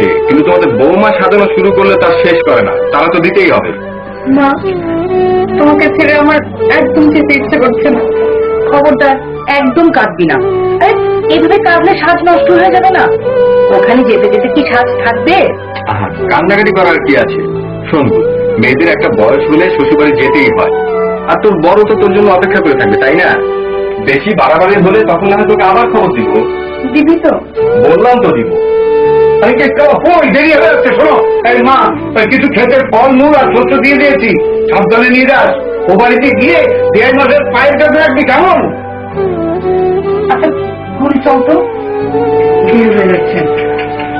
আছে কিন্তু তোমাদের বৌমা সাজানো শুরু করলে তার শেষ করে না। তারা তো দিতেই হবে। মা তোমাকে ছেড়ে আমার একদম যেতে ইচ্ছে করছে না। খবরদার একদম কাঁদবি না। এভাবে কাঁদলে সাজ নষ্ট হয়ে যাবে না? ওখানে যেতে যেতে কি সাজ থাকবে? কান্নাকাটি করার কি আছে? শোন মেয়েদের একটা বয়স হলে শ্বশুরবাড়ি যেতেই হয়। আর তোর বড় তো তোর জন্য অপেক্ষা করে থাকবে তাই না? বেশি বাড়াবাড়ি হলে তখন আমি তোকে আবার খবর দিব। দিবি তো? বললাম তো দিব। আরে কে ওই দেরি হয়ে যাচ্ছে শোনো। এই মা কিছু ক্ষেতের ফল মূল আর শস্য দিয়ে দিয়েছি। সাবধানে নিয়ে যাস। ও বাড়িতে গিয়ে দেড় মাসের পায়ের কাছে রাখবি কেমন? আচ্ছা ঘুরি চল তো? হয়ে যাচ্ছে।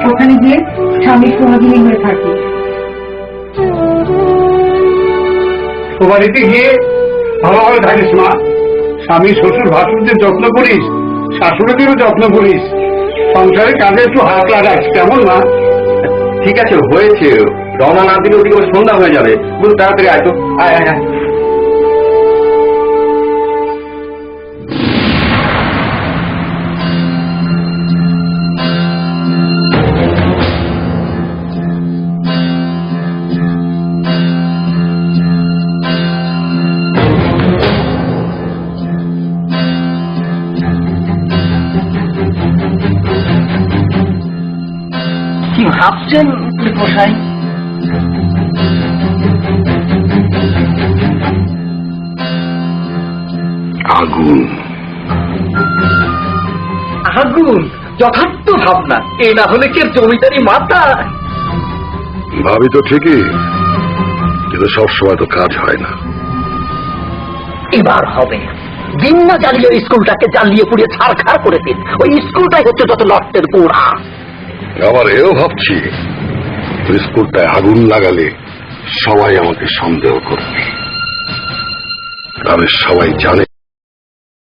ওখানে গিয়ে স্বামী সোহাগিনী হয়ে থাকি। ও বাড়িতে গিয়ে ভালোভাবে থাকিস মা। স্বামী শ্বশুর ভাসুরদের যত্ন করিস শাশুড়িদেরও যত্ন করিস। সংসারে কাজে একটু হাত লাগাস, কেমন না ঠিক আছে, হয়েছে। রওনা না দিলে ওদিকে সন্ধ্যা হয়ে যাবে। বলুন, তাড়াতাড়ি আয় তো। আয় আয় আয়। ভাবছেন মশাই আগুন। আগুন যথার্থ ভাবনা। এ না হলে কি জমিদারি মাতা? ভাবি তো ঠিকই কিন্তু সবসময় তো কাজ হয় না। এবার হবে। দিন না জ্বালিয়ে স্কুলটাকে জ্বালিয়ে পুড়িয়ে ছাড়খাড় করে দিন ওই স্কুলটাই হচ্ছে যত লট্টের গোড়া। আবার এও ভাবছি বিস্কুটটায় আগুন লাগালে সবাই আমাকে সন্দেহ করবে। গ্রামের সবাই জানে